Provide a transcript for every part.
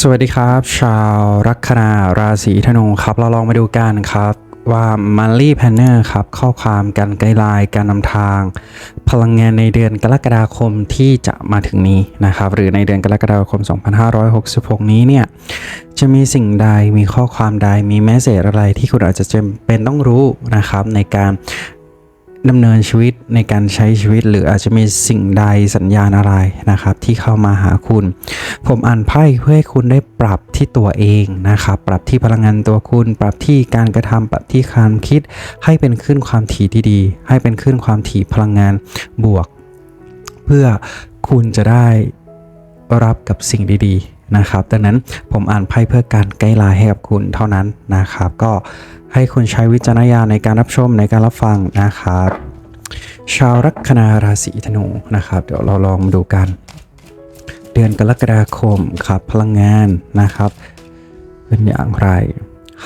สวัสดีครับ ชาวลัคนาราศีธนูครับ เราลองมาดูกันครับว่า Monthly Planner ครับ ข้อความการไกด์ไลน์การนำทาง พลังงานในเดือนกรกฎาคมที่จะมาถึงนี้นะครับ หรือในเดือนกรกฎาคม 2566 นี้เนี่ย จะมีสิ่งใดมีข้อความใดมีแมสเซจอะไรที่คุณอาจจะจำเป็นต้องรู้นะครับ ในการ ดำเนินชีวิตในการใช้ชีวิต หรืออาจจะมีสิ่งใดสัญญาณอะไรนะครับ ที่เข้ามาหาคุณ ผมอ่านไพ่เพื่อให้คุณได้ปรับที่ตัวเองนะครับ ปรับที่พลังงานตัวคุณ ปรับที่การกระทำปรับที่ความคิด ให้เป็นขึ้นความถี่ที่ดี ให้เป็นขึ้นความถี่พลังงานบวก เพื่อคุณจะได้รับกับสิ่งดี ๆ นะครับ ดังนั้นผมอ่านไพ่เพื่อการไกด์ไลน์ให้กับคุณเท่านั้นนะครับ ก็ ให้คุณใช้วิจารณญาณในการรับชมในการรับฟังนะครับ ชาวลัคนาราศีธนูนะครับ เดี๋ยวเราลองมาดูกัน เดือนกรกฎาคมครับพลังงานนะครับ เป็นอย่างไร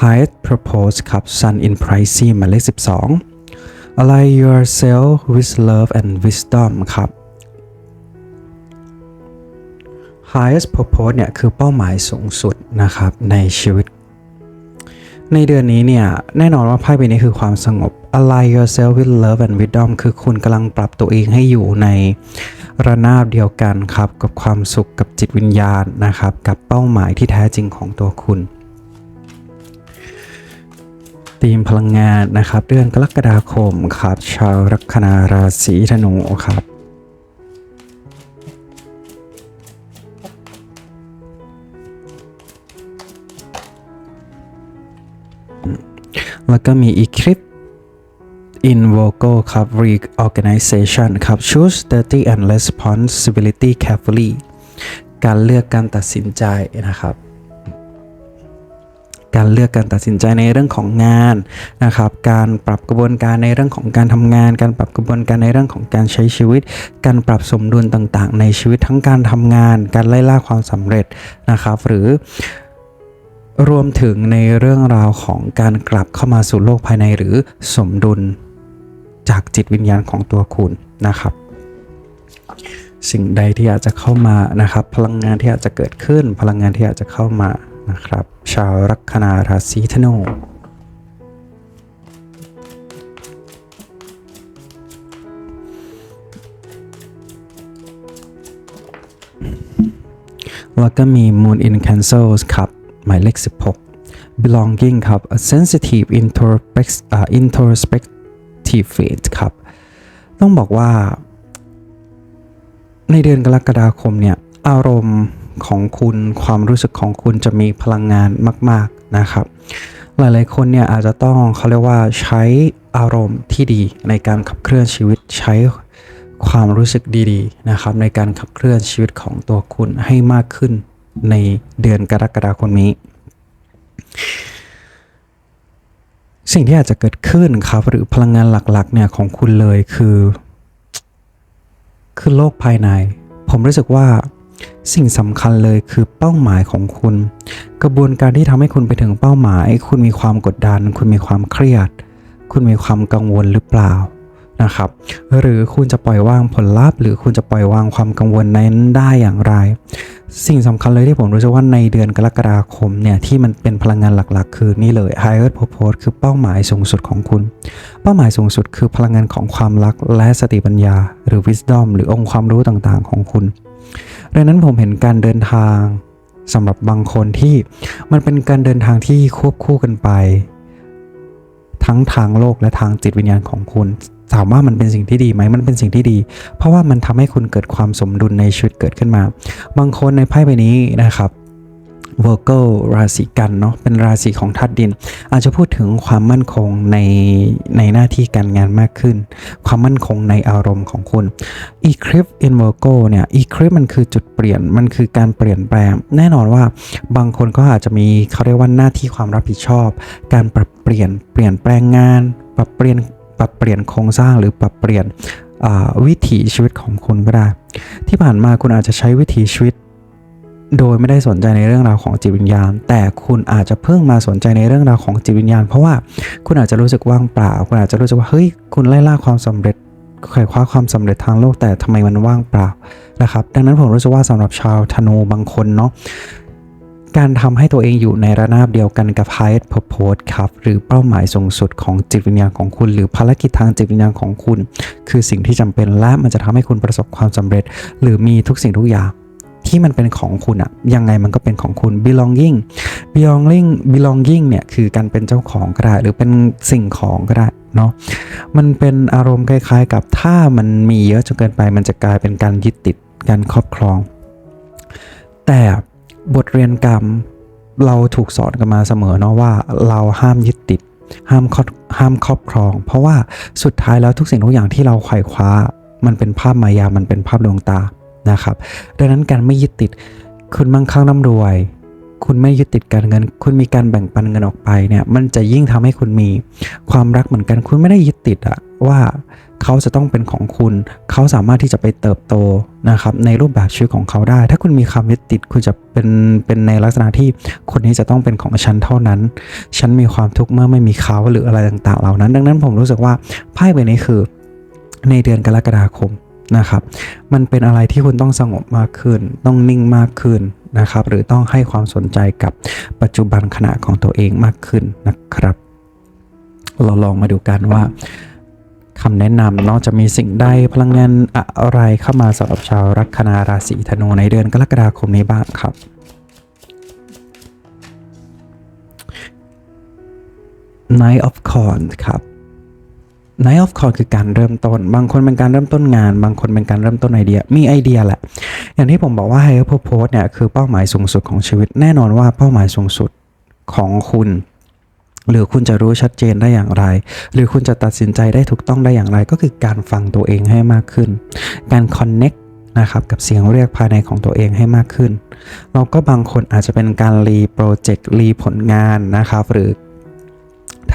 Highest Purpose ครับ Sun in Pisces หมายเลข 12 Align yourself with love and wisdom ครับ Highest Purpose เนี่ยคือเป้าหมายสูงสุดนะครับในชีวิต ในเดือนนี้เนี่ย แน่นอนว่าไพ่ใบนี้คือความสงบ Align yourself with love and wisdom คือคุณกำลังปรับตัวเองให้อยู่ในระนาบเดียวกันครับ กับความสุขกับจิตวิญญาณนะครับ กับเป้าหมายที่แท้จริงของตัวคุณธีมพลังงานนะครับ เดือนกรกฎาคมครับ ชาวลัคนาราศีธนูครับ แล้วก็มี Eclipse in vocal ครับ reorganization ครับ choose duty and responsibility carefully การเลือกการตัดสินใจนะครับ การเลือกการตัดสินใจในเรื่องของงานนะครับ การปรับกระบวนการในเรื่องของการทำงาน การปรับกระบวนการในเรื่องของการใช้ชีวิต การปรับสมดุลต่างๆ ในชีวิตทั้งการทำงาน การไล่ล่าความสำเร็จนะครับ หรือ รวมถึงในเรื่องราวของการกลับเข้ามาสู่โลกภายในหรือสมดุลจากจิตวิญญาณของตัวคุณนะครับ สิ่งใดที่อาจจะเข้ามานะครับ พลังงานที่อาจจะเกิดขึ้น พลังงานที่อาจจะเข้ามานะครับ ชาวลัคนาราศีธนูแล้วก็มี Moon in Cancers ครับ หมายเลข 16 Belonging ครับ A sensitive introspect uh, introspective fate ครับ ต้องบอกว่า ในเดือนกรกฎาคมเนี่ย อารมณ์ของคุณความรู้สึกของคุณจะมีพลังงานมาก ๆ นะครับ หลาย ๆ คนเนี่ยอาจจะต้องเขาเรียกว่าใช้อารมณ์ที่ดีในการขับเคลื่อนชีวิตใช้ความรู้สึกดี ๆ นะครับ ในการขับเคลื่อนชีวิตของตัวคุณให้มากขึ้น ในเดือนกรกฎาคมนี้ สิ่งที่อาจจะเกิดขึ้นครับ หรือพลังงานหลักๆ เนี่ยของคุณเลยคือ คือโลกภายใน ผมรู้สึกว่าสิ่งสำคัญเลยคือเป้าหมายของคุณ กระบวนการที่ทำให้คุณไปถึงเป้าหมาย คุณมีความกดดัน คุณมีความเครียด คุณมีความกังวลหรือเปล่านะครับ หรือคุณจะปล่อยวางผลลัพธ์ หรือคุณจะปล่อยวางความกังวลนั้นได้อย่างไร สิ่งสำคัญเลยที่ผมรู้สึกว่าในเดือนกรกฎาคมเนี่ยที่มันเป็นพลังงานหลักๆ คือนี่เลย Higher Purpose คือเป้าหมายสูงสุดของคุณ เป้าหมายสูงสุดคือพลังงานของความรักและสติปัญญา หรือ Wisdom หรือองค์ความรู้ต่างๆ ของคุณดังนั้นผมเห็นการเดินทางสำหรับบางคนที่มันเป็นการเดินทางที่ควบคู่กันไป ทั้งทางโลกและทางจิตวิญญาณของคุณถามว่ามันเป็นสิ่งที่ดีไหมมันเป็นสิ่งที่ดี เพราะว่ามันทำให้คุณเกิดความสมดุลในชีวิตเกิดขึ้นมา บางคนในไพ่ใบนี้นะครับ เวอร์เกราศีกันเนาะเป็นราศีของธาตุดิน อาจจะพูดถึงความมั่นคงในในหน้าที่การงานมากขึ้น ความมั่นคงในอารมณ์ของคุณ Eclipse in Virgo เนี่ย Eclipse มันคือจุดเปลี่ยนมันคือการเปลี่ยนแปลง แน่นอนว่าบางคนก็อาจจะมีเขาเรียกว่าหน้าที่ความรับผิดชอบ การปรับเปลี่ยนเปลี่ยนแปลงงาน ปรับเปลี่ยนปรับเปลี่ยนโครงสร้างหรือปรับเปลี่ยนวิถีชีวิตของคุณก็ได้ ที่ผ่านมาคุณอาจจะใช้วิถีชีวิต โดยไม่ได้สนใจในเรื่องราวของจิตวิญญาณ แต่คุณอาจจะเพิ่งมาสนใจในเรื่องราวของจิตวิญญาณ เพราะว่าคุณอาจจะรู้สึกว่างเปล่า คุณอาจจะรู้สึกว่าเฮ้ยคุณไล่ล่าความสำเร็จไขว่คว้าความสำเร็จทางโลกแต่ทำไมมันว่างเปล่านะครับ ดังนั้นผมรู้สึกว่าสำหรับชาวธนูบางคนเนาะการทำให้ตัวเองอยู่ในระนาบเดียวกันกับ highest purpose ครับ หรือเป้าหมายสูงสุดของจิตวิญญาณของคุณ หรือภารกิจทางจิตวิญญาณของคุณ คือสิ่งที่จำเป็นและมันจะทำให้คุณประสบความสำเร็จ หรือมีทุกสิ่งทุกอย่าง ที่มันเป็นของคุณอะยังไงมันก็เป็นของคุณ belonging belonging belonging เนี่ยคือการเป็นเจ้าของก็ได้หรือเป็นสิ่งของก็ได้เนาะมันเป็นอารมณ์คล้ายๆ กับถ้ามันมีเยอะจนเกินไป มันจะกลายเป็นการยึดติดการครอบครอง แต่บทเรียนกรรมเราถูกสอนกันมาเสมอเนาะว่าเราห้ามยึดติด ห้ามครอบห้ามครอบครอง เพราะว่าสุดท้ายแล้วทุกสิ่งทุกอย่างที่เราไขว่คว้า มันเป็นภาพมายา มันเป็นภาพดวงตา นะครับ ดังนั้นการไม่ยึดติดคุณมั่งคั่งร่ำรวย คุณไม่ยึดติดการเงิน คุณมีการแบ่งปันเงินออกไปเนี่ยมันจะยิ่งทำให้คุณมีความรักเหมือนกัน คุณไม่ได้ยึดติดอะว่าเขาจะต้องเป็นของคุณ เขาสามารถที่จะไปเติบโตนะครับในรูปแบบชีวิตของเขาได้ ถ้าคุณมีความยึดติดคุณจะเป็นเป็นในลักษณะที่คนนี้จะต้องเป็นของฉันเท่านั้น ฉันมีความทุกข์เมื่อไม่มีเขาหรืออะไรต่างๆ เหล่านั้น ดังนั้นผมรู้สึกว่าไพ่ใบนี้คือ ในเดือนกรกฎาคม นะครับ มันเป็นอะไรที่คุณต้องสงบมากขึ้น ต้องนิ่งมากขึ้นนะครับ หรือต้องให้ความสนใจกับปัจจุบันขณะของตัวเองมากขึ้นนะครับ เราลองมาดูกันว่าคำแนะนำนอกจะมีสิ่งใดพลังงานอะไรเข้ามาสำหรับชาวลัคนาราศีธนูในเดือนกรกฎาคมนี้บ้างครับ Knight of Wands ครับ Night of Coin คือการเริ่มต้น บางคนเป็นการเริ่มต้นงาน บางคนเป็นการเริ่มต้นไอเดีย มีไอเดียแหละ อย่างที่ผมบอกว่า Higher Purpose เนี่ยคือเป้าหมายสูงสุดของชีวิต แน่นอนว่าเป้าหมายสูงสุดของคุณ หรือคุณจะรู้ชัดเจนได้อย่างไร หรือคุณจะตัดสินใจได้ถูกต้องได้อย่างไร ก็คือการฟังตัวเองให้มากขึ้น การ connect นะครับกับเสียงเรียกภายในของตัวเองให้มากขึ้น เราก็บางคนอาจจะเป็นการรีโปรเจกต์รีผลงานนะครับหรือ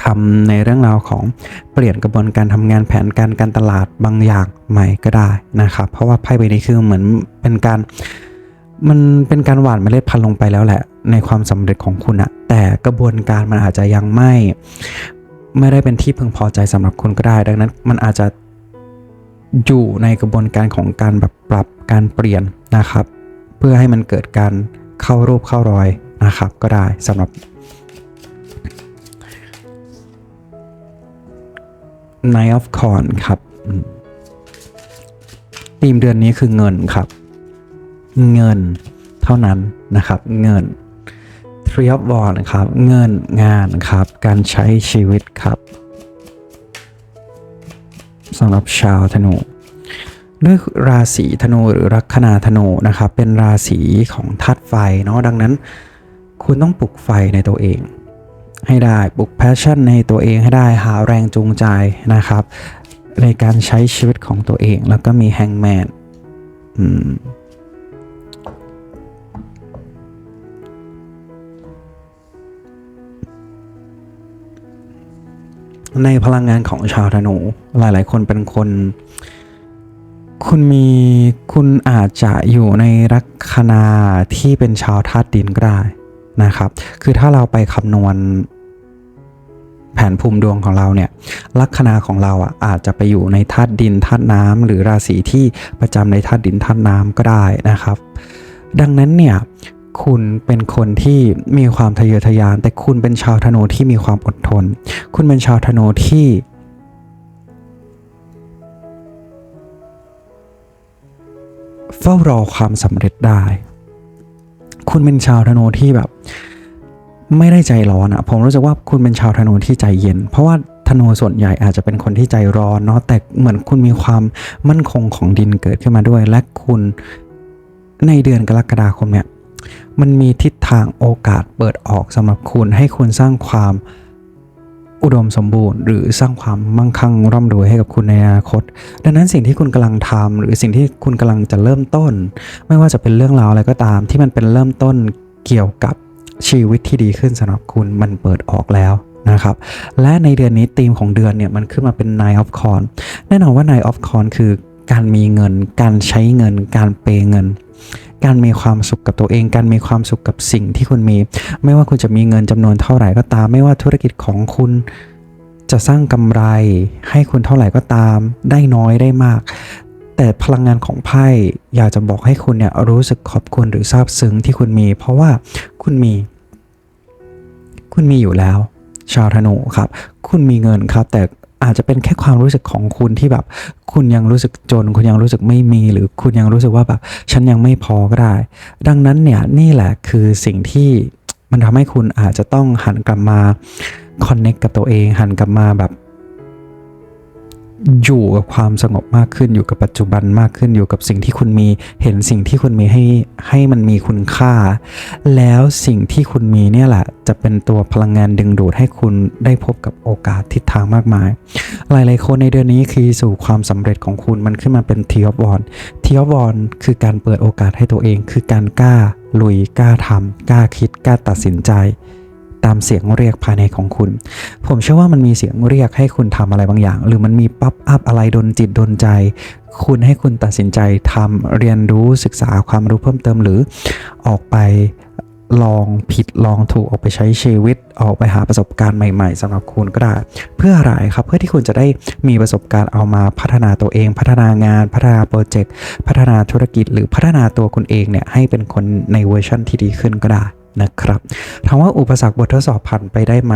ทำในเรื่องราวของเปลี่ยนกระบวนการทำงานแผนการการตลาดบางอย่างใหม่ก็ได้นะครับ เพราะว่าไพ่ใบนี้คือเหมือนเป็นการมันเป็นการหว่านเมล็ดพันธุ์ลงไปแล้วแหละ ในความสำเร็จของคุณอะแต่กระบวนการมันอาจจะยังไม่ ไม่ได้เป็นที่พึงพอใจสำหรับคุณก็ได้ ดังนั้นมันอาจจะอยู่ในกระบวนการของการแบบปรับการเปลี่ยนนะครับ เพื่อให้มันเกิดการเข้ารูปเข้ารอยนะครับ ก็ได้สำหรับ Night of c o r n ครับธีมเดือนนี้คือเงินครับ เงินเท่านั้นนะครับ เงิน Three of Wands ครับ เงินงานครับ การใช้ชีวิตครับสำหรับชาวธนูด้วยราศีธนูหรือลัคนาธนูนะครับ เป็นราศีของธาตุไฟเนาะดังนั้น คุณต้องปลุกไฟในตัวเอง ให้ได้ปลุกแพชชั่นในตัวเองให้ได้หาแรงจูงใจนะครับ ในการใช้ชีวิตของตัวเองแล้วก็มีแฮงแมนอืมในพลังงานของชาวธนู หลาย ๆ คนเป็นคน คุณมีคุณอาจจะอยู่ในลัคนาที่เป็นชาวธาตุดินก็ได้นะครับ คือถ้าเราไปคำนวณ แผนภูมิดวงของเราเนี่ยลัคนาของเราอะอาจจะไปอยู่ในธาตุดินธาตุน้ำหรือราศีที่ประจำในธาตุดินธาตุน้ำก็ได้นะครับ ดังนั้นเนี่ยคุณเป็นคนที่มีความทะเยอทะยาน แต่คุณเป็นชาวธนูที่มีความอดทน คุณเป็นชาวธนูที่เฝ้ารอความสำเร็จได้ คุณเป็นชาวธนูที่แบบ ไม่ได้ใจร้อนอะผมรู้สึกว่าคุณเป็นชาวธนูที่ใจเย็น เพราะว่าธนูส่วนใหญ่อาจจะเป็นคนที่ใจร้อนเนาะแต่เหมือนคุณมีความมั่นคงของดินเกิดขึ้นมาด้วย และคุณในเดือนกรกฎาคมเนี่ยมันมีทิศทางโอกาสเปิดออกสำหรับคุณให้คุณสร้างความอุดมสมบูรณ์ หรือสร้างความมั่งคั่งร่ำรวยให้กับคุณในอนาคต ดังนั้นสิ่งที่คุณกำลังทำหรือสิ่งที่คุณกำลังจะเริ่มต้น ไม่ว่าจะเป็นเรื่องราวอะไรก็ตาม ที่มันเป็นเริ่มต้นเกี่ยวกับ ชีวิตที่ดีขึ้นสำหรับคุณมันเปิดออกแล้วนะครับ และในเดือนนี้ธีมของเดือนเนี่ยมันขึ้นมาเป็น Nine of c o r n แน่นอนว่า Nine of c o r n คือการมีเงิน การใช้เงิน การเปย์เงิน การมีความสุขกับตัวเอง การมีความสุขกับสิ่งที่คุณมี ไม่ว่าคุณจะมีเงินจำนวนเท่าไหร่ก็ตาม ไม่ว่าธุรกิจของคุณจะสร้างกำไรให้คุณเท่าไหร่ก็ตาม ได้น้อยได้มาก แต่พลังงานของไพ่อยากจะบอกให้คุณเนี่ยรู้สึกขอบคุณหรือซาบซึ้งที่คุณมี เพราะว่า คุณมี คุณมีอยู่แล้ว ชาวธนูครับ คุณมีเงินครับ แต่อาจจะเป็นแค่ความรู้สึกของคุณที่แบบ คุณยังรู้สึกจน คุณยังรู้สึกไม่มี หรือคุณยังรู้สึกว่าแบบ ฉันยังไม่พอก็ได้ ดังนั้นเนี่ยนี่แหละคือสิ่งที่มันทำให้คุณอาจจะต้องหันกลับมาคอนเน c t กับตัวเอง หันกลับมาแบบ อยู่กับความสงบมากขึ้นอยู่กับปัจจุบันมากขึ้นอยู่กับสิ่งที่คุณมี เห็นสิ่งที่คุณมีให้ให้มันมีคุณค่า แล้วสิ่งที่คุณมีเนี่ยแหละจะเป็นตัวพลังงานดึงดูดให้คุณได้พบกับโอกาสทิศทางมากมาย หลายๆคนในเดือนนี้คือสู่ความสำเร็จของคุณมันขึ้นมาเป็นทีออฟวอนทีออฟวอนคือการเปิดโอกาสให้ตัวเอง คือการกล้าลุยกล้าทำกล้าคิดกล้าตัดสินใจ ตามเสียงเรียกภายในของคุณ ผมเชื่อว่ามันมีเสียงเรียกให้คุณทำอะไรบางอย่าง หรือมันมีป๊อปอัพอะไรดนจิตดนใจ คุณให้คุณตัดสินใจทำเรียนรู้ศึกษาความรู้เพิ่มเติมหรือออกไปลองผิดลองถูกออกไปใช้ชีวิตออกไปหาประสบการณ์ใหม่ๆสำหรับคุณก็ได้ เพื่ออะไรครับเพื่อที่คุณจะได้มีประสบการณ์เอามาพัฒนาตัวเอง พัฒนางาน พัฒนาโปรเจกต์พัฒนาธุรกิจ หรือพัฒนาตัวคุณเองเนี่ยให้เป็นคนในเวอร์ชันที่ดีขึ้นก็ได้ นะครับถามว่าอุปสรรคบททดสอบผ่านไปได้ไหม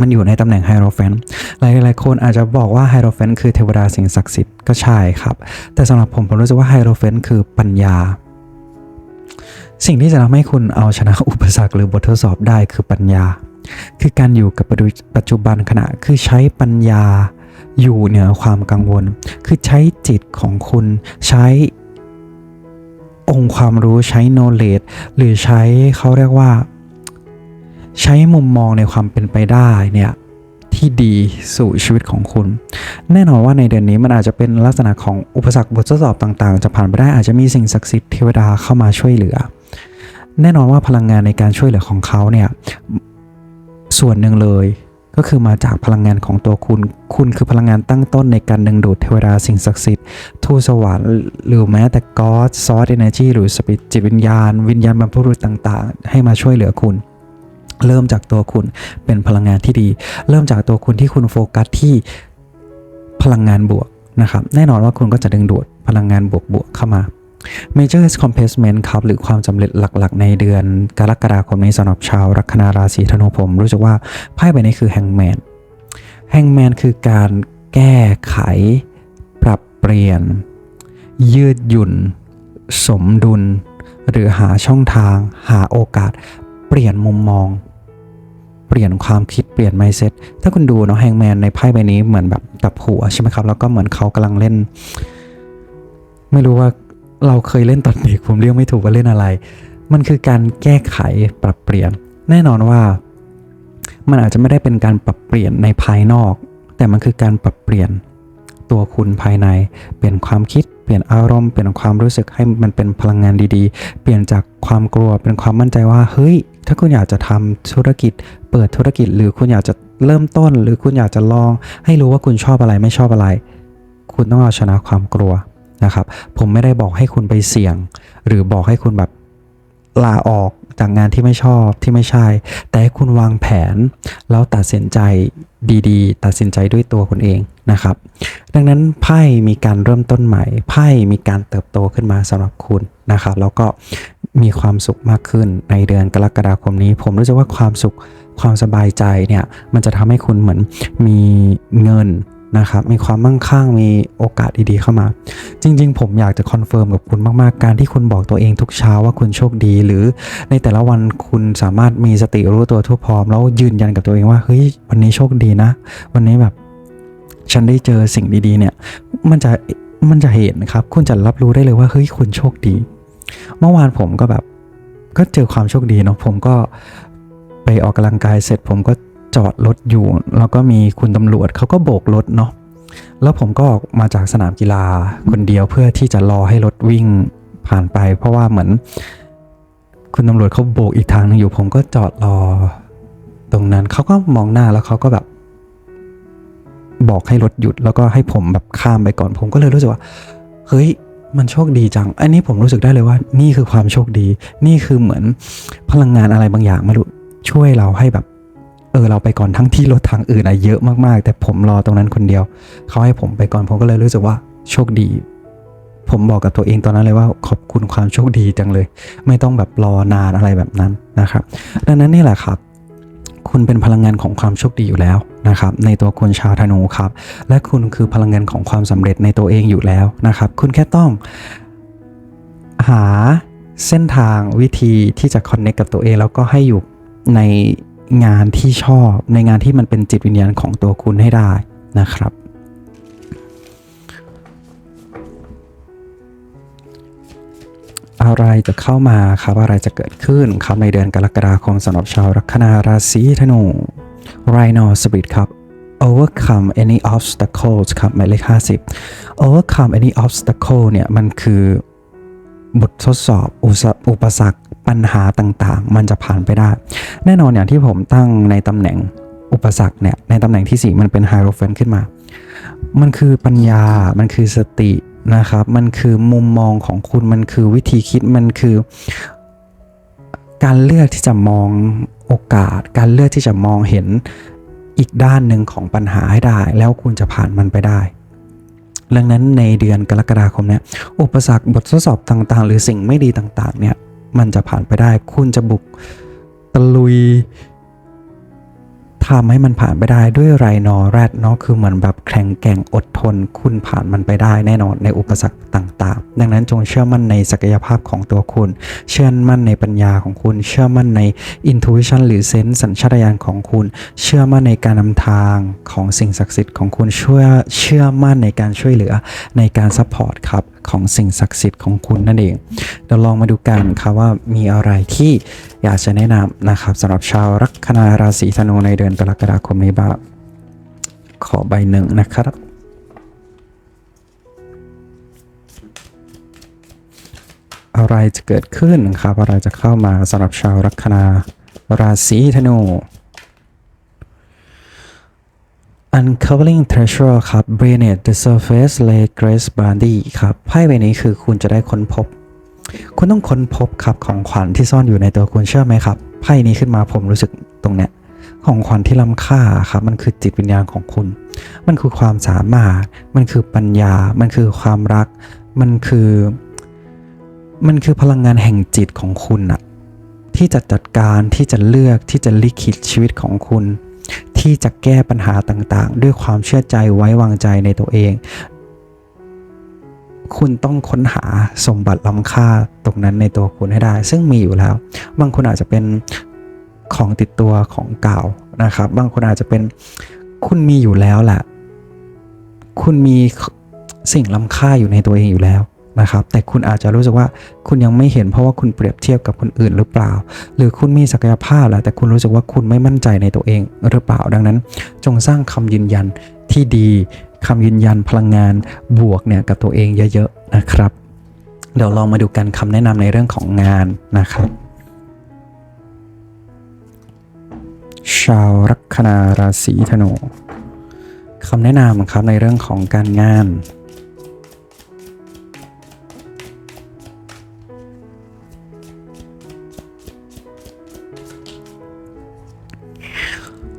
มันอยู่ในตำแหน่งไฮโรแฟนหลายๆคนอาจจะบอกว่าไฮโรแฟนคือเทวดาสิ่งศักดิ์สิทธิ์ก็ใช่ครับ แต่สำหรับผมผมรู้สึกว่าไฮโรแฟนคือปัญญา สิ่งที่จะทำให้คุณเอาชนะอุปสรรคหรือบททดสอบได้คือปัญญา คือการอยู่กับปัจจุบันขณะคือใช้ปัญญาอยู่เหนือความกังวล คือใช้จิตของคุณใช้ องค์ความรู้ใช้ knowledge หรือใช้เขาเรียกว่า ใช้มุมมองในความเป็นไปได้เนี่ยที่ดีสู่ชีวิตของคุณ แน่นอนว่าในเดือนนี้มันอาจจะเป็นลักษณะของอุปสรรคบททดสอบต่างๆ จะผ่านไปได้อาจจะมีสิ่งศักดิ์สิทธิ์เทวดาเข้ามาช่วยเหลือ แน่นอนว่าพลังงานในการช่วยเหลือของเขาเนี่ยส่วนหนึ่งเลย ก็คือมาจากพลังงานของตัวคุณ คุณคือพลังงานตั้งต้นในการดึงดูดเทวดาสิ่งศักดิ์สิทธิ์ทูตสวรรค์หรือแม้แต่ก็อดซอสเอเนจีหรือสปิตจิตวิญญาณ วิญญาณบรรพบุรุษต่างๆ ให้มาช่วยเหลือคุณเริ่มจากตัวคุณเป็นพลังงานที่ดี เริ่มจากตัวคุณที่คุณโฟกัสที่พลังงานบวกนะครับ แน่นอนว่าคุณก็จะดึงดูดพลังงานบวกๆเข้ามา Major Accomplishment ครับ หรือความสำเร็จหลักๆ ในเดือนกรกฎาคมนี้สำหรับชาวลัคนาราศีธนูผม รู้สึกว่าไพ่ใบนี้คือ Hangman Hangman คือการแก้ไข ปรับเปลี่ยน ยืดหยุ่น สมดุล หรือหาช่องทาง หาโอกาส เปลี่ยนมุมมอง เปลี่ยนความคิดเปลี่ยน mindset ถ้าคุณดูเนาะแฮงแมนในไพ่ใบนี้เหมือนแบบกับหัวใช่ไหมครับ แล้วก็เหมือนเขากำลังเล่น ไม่รู้ว่า เราเคยเล่นตอนเด็กผมเรียกไม่ถูกว่าเล่นอะไร มันคือการแก้ไขปรับเปลี่ยน แน่นอนว่า มันอาจจะไม่ได้เป็นการปรับเปลี่ยนในภายนอก แต่มันคือการปรับเปลี่ยนตัวคุณภายใน เปลี่ยนความคิด เปลี่ยนอารมณ์ เปลี่ยนความรู้สึกให้มันเป็นพลังงานดีๆ เปลี่ยนจากความกลัวเป็นความมั่นใจว่า เฮ้ย ถ้าคุณอยากจะทำธุรกิจ เปิดธุรกิจ หรือคุณอยากจะเริ่มต้น หรือคุณอยากจะลอง ให้รู้ว่าคุณชอบอะไรไม่ชอบอะไร คุณต้องเอาชนะความกลัว นะครับ ผมไม่ได้บอกให้คุณไปเสี่ยง หรือบอกให้คุณแบบลาออกจากงานที่ไม่ชอบที่ไม่ใช่ แต่ให้คุณวางแผน แล้วตัดสินใจดีๆ ตัดสินใจด้วยตัวคุณเองนะครับ ดังนั้นไพ่มีการเริ่มต้นใหม่ไพ่มีการเติบโตขึ้นมาสำหรับคุณนะครับ แล้วก็มีความสุขมากขึ้นในเดือนกรกฎาคมนี้ ผมรู้สึกว่าความสุขความสบายใจเนี่ยมันจะทำให้คุณเหมือนมีเงิน นะครับมีความมั่งคั่งมีโอกาสดีๆเข้ามา จริง ๆ ผมอยากจะคอนเฟิร์มกับคุณมากๆ การที่คุณบอกตัวเองทุกเช้าว่าคุณโชคดี หรือในแต่ละวันคุณสามารถมีสติรู้ตัวทั่วพร้อม แล้วยืนยันกับตัวเองว่าเฮ้ยวันนี้โชคดีนะ วันนี้แบบฉันได้เจอสิ่งดีๆเนี่ยมันจะมันจะเห็นครับ คุณจะรับรู้ได้เลยว่าเฮ้ยคุณโชคดี เมื่อวานผมก็แบบก็เจอความโชคดีเนาะผมก็ไปออกกำลังกายเสร็จผมก็ จอดรถอยู่ แล้วก็มีคุณตำรวจเขาก็โบกรถเนาะแล้วผมก็ออกมาจากสนามกีฬาคนเดียวเพื่อที่จะรอให้รถวิ่งผ่านไป เพราะว่าเหมือน คุณตำรวจเขาโบกอีกทางหนึงอยู่ ผมก็จอดรอ ตรงนั้นเขาก็มองหน้าแล้วเขาก็แบบ บอกให้รถหยุดแล้วก็ให้ผมแบบข้ามไปก่อน ผมก็เลยรู้สึกว่าเฮ้ยมันโชคดีจัง อันนี้ผมรู้สึกได้เลยว่า นี่คือความโชคดี นี่คือเหมือนพลังงานอะไรบางอย่างไม่รู้ช่วยเราให้แบบ เออเราไปก่อนทั้งที่รถทางอื่นอะเยอะมากๆ แต่ผมรอตรงนั้นคนเดียว เขาให้ผมไปก่อนผมก็เลยรู้สึกว่าโชคดี ผมบอกกับตัวเองตอนนั้นเลยว่าขอบคุณความโชคดีจังเลย ไม่ต้องแบบรอนานอะไรแบบนั้นนะครับ ดังนั้นนี่แหละครับคุณเป็นพลังงานของความโชคดีอยู่แล้วนะครับ ในตัวคุณชาวธนูครับ และคุณคือพลังงานของความสำเร็จในตัวเองอยู่แล้วนะครับ คุณแค่ต้องหาเส้นทางวิธีที่จะคอนเน c t กับตัวเอง แล้วก็ให้อยู่ใน งานที่ชอบในงานที่มันเป็นจิตวิญญาณของตัวคุณให้ได้นะครับ อะไรจะเข้ามาครับอะไรจะเกิดขึ้นครับในเดือนกรกฎาคมสำหรับชาวลัคนาราศีธนู Rhino Spirit ครับ overcome any obstacles ครับหมายเลข50 overcome any obstacle เนี่ย มันคือบททดสอบอุปสรรค ปัญหาต่างๆ มันจะผ่านไปได้ แน่นอนอย่างที่ผมตั้งในตำแหน่งอุปสรรคเนี่ยในตำแหน่งที่ 4 มันเป็นไฮโรเฟนขึ้นมา มันคือปัญญา มันคือสตินะครับ มันคือมุมมองของคุณ มันคือวิธีคิด มันคือ การเลือกที่จะมองโอกาส การเลือกที่จะมองเห็นอีกด้านหนึ่งของปัญหาให้ได้ แล้วคุณจะผ่านมันไปได้ดังนั้นในเดือนกรกฎาคมเนี่ยอุปสรรคบททดสอบต่างๆ หรือสิ่งไม่ดีต่างๆเนี่ย มันจะผ่านไปได้ คุณจะบุกตะลุยทำให้มันผ่านไปได้ด้วยไรนอแรดเนาะคือเหมือนแบบแข็งแกร่งอดทน คุณผ่านมันไปได้แน่นอนในอุปสรรคต่างๆ ดังนั้นจงเชื่อมั่นในศักยภาพของตัวคุณ เชื่อมั่นในปัญญาของคุณ เชื่อมั่นใน intuition หรือเซนส์สัญชาตญาณของคุณ เชื่อมั่นในการนำทางของสิ่งศักดิ์สิทธิ์ของคุณเชื่อเชื่อมั่นในการช่วยเหลือในการซัพพอร์ตครับ ของสิ่งศักดิ์สิทธิ์ของคุณนั่นเองเดี๋ยวลองมาดูกันครับว่ามีอะไรที่อยากจะแนะนำนะครับสำหรับชาวลัคนาราศีธนูในเดือนกรกฎาคมนี้บ้างขอใบหนึ่งนะครับอะไรจะเกิดขึ้นครับอะไรจะเข้ามาสำหรับชาวลัคนาราศีธนู Uncovering Treasure ครับ b r a i n e t The Surface Lay Grace Brandy ครับไพ่ใบนี้คือคุณจะได้ค้นพบ คุณต้องค้นพบครับของขวัญที่ซ่อนอยู่ในตัวคุณเชื่อไหมครับไพ่นี้ขึ้นมาผมรู้สึกตรงเนี้ยของขวัญที่ล้ำค่าครับมันคือจิตวิญญาณของคุณ มันคือความสามารถ มันคือปัญญา มันคือความรัก มันคือ มันคือพลังงานแห่งจิตของคุณอะที่จะจัดการที่จะเลือกที่จะลิขิตชีวิตของคุณ ที่จะแก้ปัญหาต่างๆ ด้วยความเชื่อใจไว้วางใจในตัวเอง คุณต้องค้นหาสมบัติล้ำค่าตรงนั้นในตัวคุณให้ได้ ซึ่งมีอยู่แล้ว บางคนอาจจะเป็นของติดตัวของเก่านะครับ บางคนอาจจะเป็นคุณมีอยู่แล้วแหละ คุณมีสิ่งล้ำค่าอยู่ในตัวเองอยู่แล้ว นะครับ แต่คุณอาจจะรู้สึกว่าคุณยังไม่เห็นเพราะว่าคุณเปรียบเทียบกับคนอื่นหรือเปล่า หรือคุณมีศักยภาพแหละแต่คุณรู้สึกว่าคุณไม่มั่นใจในตัวเองหรือเปล่า ดังนั้น จงสร้างคำยืนยันที่ดีคำยืนยันพลังงานบวกเนี่ยกับตัวเองเยอะๆนะครับ เดี๋ยวลองมาดูกันคำแนะนำในเรื่องของงานนะครับ ชาวลัคนาราศีธนูคำแนะนำครับในเรื่องของการงาน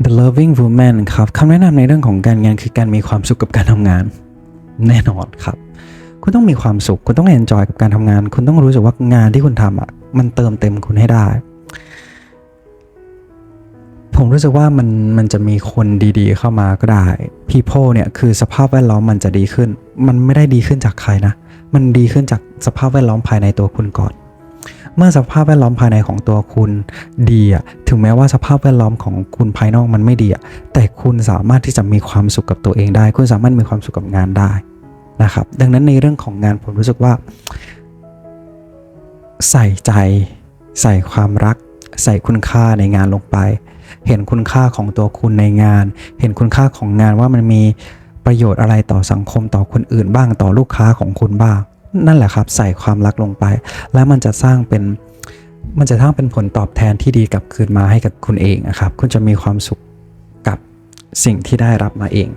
The Loving Woman ครับคำแนะนำในเรื่องของการงานคือการมีความสุขกับการทำงานแน่นอนครับ คุณต้องมีความสุข คุณต้องเอนจอยกับการทำงาน คุณต้องรู้สึกว่างานที่คุณทำอะมันเติมเต็มคุณให้ได้ ผมรู้สึกว่ามันมันจะมีคนดีๆ เข้ามาก็ได้ people เนี่ยคือสภาพแวดล้อมมันจะดีขึ้น มันไม่ได้ดีขึ้นจากใครนะ มันดีขึ้นจากสภาพแวดล้อมภายในตัวคุณก่อน เมื่อสภาพแวดล้อมภายในของตัวคุณดีอะถึงแม้ว่าสภาพแวดล้อมของคุณภายนอกมันไม่ดีอะแต่คุณสามารถที่จะมีความสุขกับตัวเองได้ คุณสามารถมีความสุขกับงานได้นะครับ ดังนั้นในเรื่องของงานผมรู้สึกว่า ใส่ใจ ใส่ความรัก ใส่คุณค่าในงานลงไป เห็นคุณค่าของตัวคุณในงาน เห็นคุณค่าของงานว่ามันมีประโยชน์อะไรต่อสังคมต่อคนอื่นบ้างต่อลูกค้าของคุณบ้าง นั่นแหละครับ ใส่ความรักลงไป แล้วมันจะสร้างเป็นมันจะสร้างเป็นผลตอบแทนที่ดีกลับคืนมาให้กับคุณเองนะครับ คุณจะมีความสุขกับสิ่งที่ได้รับมาเอง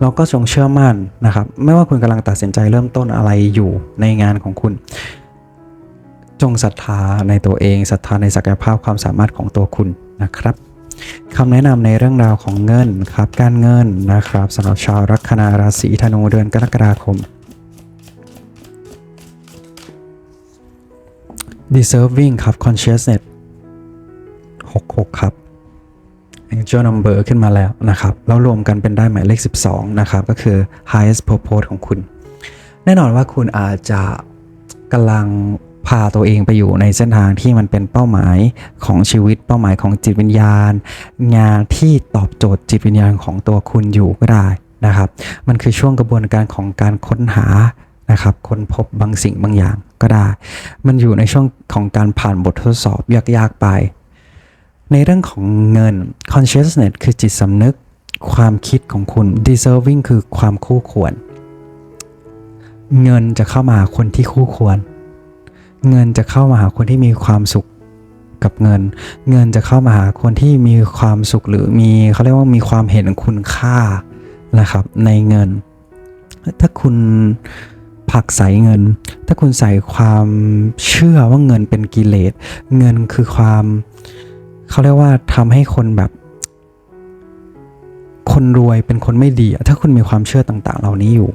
เราก็จงเชื่อมั่นนะครับ ไม่ว่าคุณกำลังตัดสินใจเริ่มต้นอะไรอยู่ในงานของคุณ จงศรัทธาในตัวเองศรัทธาในศักยภาพความสามารถของตัวคุณนะครับ คำแนะนำในเรื่องราวของเงินครับการเงินนะครับสำหรับชาวลัคนาราศีธนูเดือนกรกฎาคม deserving ครับ consciousness 66 ครับ angel number ขึ้นมาแล้วนะครับ แล้วรวมกันเป็นได้หมายเลข 12 นะครับ ก็คือ highest purpose ของคุณ แน่นอนว่าคุณอาจจะกำลัง พาตัวเองไปอยู่ในเส้นทางที่มันเป็นเป้าหมายของชีวิตเป้าหมายของจิตวิญญาณ งานที่ตอบโจทย์จิตวิญญาณของตัวคุณอยู่ก็ได้นะครับ มันคือช่วงกระบวนการของการค้นหานะครับค้นพบบางสิ่งบางอย่างก็ได้ มันอยู่ในช่วงของการผ่านบททดสอบยากๆไป ในเรื่องของเงิน consciousness คือจิตสำนึกความคิดของคุณ deserving คือความคู่ควร เงินจะเข้ามาหาคนที่คู่ควร เงินจะเข้ามาหาคนที่มีความสุขกับเงิน เงินจะเข้ามาหาคนที่มีความสุขหรือมีเขาเรียกว่ามีความเห็นคุณค่านะครับในเงิน ถ้าคุณผักใส่เงิน ถ้าคุณใส่ความเชื่อว่าเงินเป็นกิเลส เงินคือความเขาเรียกว่าทำให้คนแบบ คนรวยเป็นคนไม่ดี ถ้าคุณมีความเชื่อต่าง ๆ เหล่านี้อยู่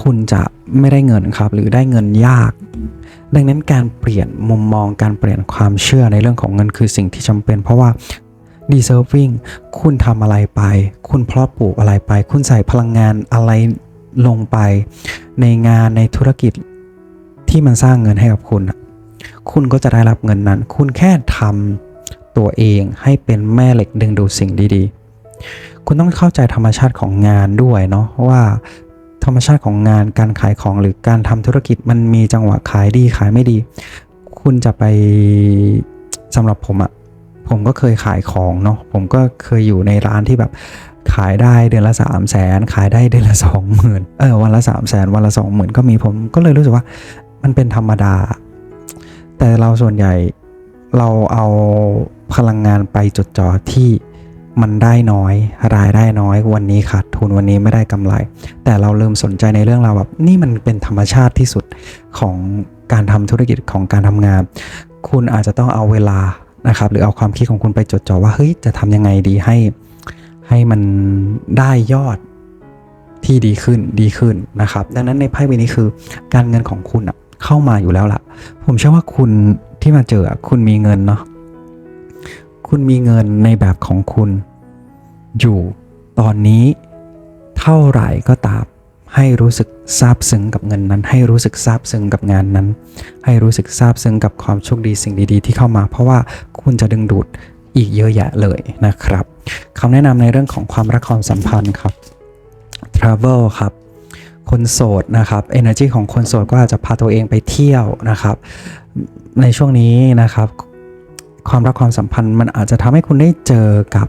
คุณจะไม่ได้เงินครับ หรือได้เงินยาก ดังนั้นการเปลี่ยนมุมมองการเปลี่ยนความเชื่อในเรื่องของเงินคือสิ่งที่จำเป็น เพราะว่า deserving คุณทำอะไรไป คุณเพาะปลูกอะไรไป คุณใส่พลังงานอะไรลงไป ในงานในธุรกิจที่มันสร้างเงินให้กับคุณ คุณก็จะได้รับเงินนั้น คุณแค่ทำตัวเองให้เป็นแม่เหล็กดึงดูดสิ่งดีๆ คุณต้องเข้าใจธรรมชาติของงานด้วยเนาะว่า ธรรมชาติของงานการขายของหรือการทำธุรกิจมันมีจังหวะขายดีขายไม่ดี คุณจะไปสำหรับผมอะผมก็เคยขายของเนาะผมก็เคยอยู่ในร้านที่แบบขายได้เดือนละ3 0 0แสนขายได้เดือนละ 2 0,000เออวันละ 3 0 0แสนวันละ 20,000 ก็มีผมก็เลยรู้สึกว่ามันเป็นธรรมดา แต่เราส่วนใหญ่เราเอาพลังงานไปจดจ่อที่ มันได้น้อย รายได้น้อย วันนี้ขาดทุนวันนี้ไม่ได้กำไร แต่เราเริ่มสนใจในเรื่องราวแบบนี่มันเป็นธรรมชาติที่สุดของการทำธุรกิจของการทำงาน คุณอาจจะต้องเอาเวลานะครับ หรือเอาความคิดของคุณไปจดจ่อว่าเฮ้ยจะทำยังไงดีให้ให้มันได้ยอดที่ดีขึ้นดีขึ้นนะครับ ดังนั้นในไพ่ใบนี้คือ การเงินของคุณอะเข้ามาอยู่แล้วล่ะ ผมเชื่อว่าคุณที่มาเจอคุณมีเงินเนาะ คุณมีเงินในแบบของคุณ อยู่ตอนนี้เท่าไหร่ก็ตามให้รู้สึกซาบซึ้งกับเงินนั้น ให้รู้สึกซาบซึ้งกับงานนั้น ให้รู้สึกซาบซึ้งกับความโชคดีสิ่งดีๆ ที่เข้ามา เพราะว่าคุณจะดึงดูดอีกเยอะแยะเลยนะครับคำแนะนำในเรื่องของความรักความสัมพันธ์ครับ Travel ครับคนโสดนะครับ Energy ของคนโสดก็อาจจะพาตัวเองไปเที่ยวนะครับ ในช่วงนี้นะครับ ความรักความสัมพันธ์มันอาจจะทำให้คุณได้เจอกับ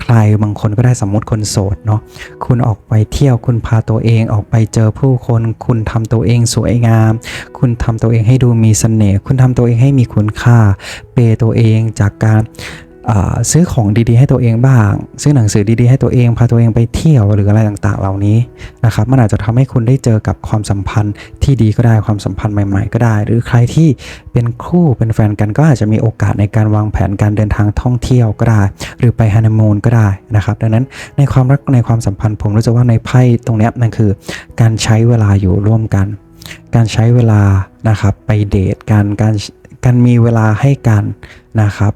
ใครบางคนก็ได้สมมติคนโสดเนาะคุณออกไปเที่ยวคุณพาตัวเองออกไปเจอผู้คน คุณทำตัวเองสวยงาม คุณทำตัวเองให้ดูมีเสน่ห์คุณทำตัวเองให้มีคุณค่า เปย์ตัวเองจากการ ซื้อของดีๆให้ตัวเองบ้าง ซื้อหนังสือดีๆให้ตัวเอง พาตัวเองไปเที่ยวหรืออะไรต่างๆ เหล่านี้นะครับ มันอาจจะทำให้คุณได้เจอกับความสัมพันธ์ที่ดีก็ได้ ความสัมพันธ์ใหม่ ๆ ก็ได้ หรือใครที่เป็นคู่ เป็นแฟนกันก็อาจจะมีโอกาสในการวางแผนการเดินทางท่องเที่ยวก็ได้ หรือไปฮันนีมูนก็ได้นะครับ ดังนั้นในความรักในความสัมพันธ์ผมรู้สึกว่าในไพ่ตรงนี้ยนั่นคือ การใช้เวลาอยู่ร่วมกัน การใช้เวลานะครับไปเดทกันการการมีเวลาให้กันนะครับ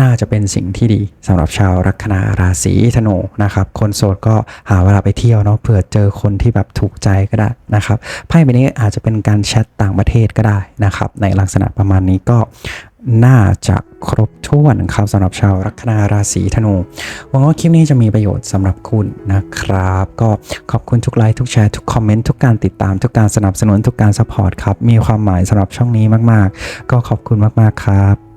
น่าจะเป็นสิ่งที่ดีสำหรับชาวลัคนาราศีธนูนะครับ คนโสดก็หาเวลาไปเที่ยวเนาะเผื่อเจอคนที่แบบถูกใจก็ได้นะครับไพ่ใบนี้อาจจะเป็นการแชทต่างประเทศก็ได้นะครับ ในลักษณะประมาณนี้ก็น่าจะครบถ้วนครับสำหรับชาวลัคนาราศีธนูหวังว่าคลิปนี้จะมีประโยชน์สำหรับคุณนะครับ ก็ขอบคุณทุกไลค์ทุกแชร์ทุกคอมเมนต์ทุกการติดตามทุกการสนับสนุนทุกการสปอร์ตครับ มีความหมายสำหรับช่องนี้มาก ๆ ก็ขอบคุณมาก ๆ ครับ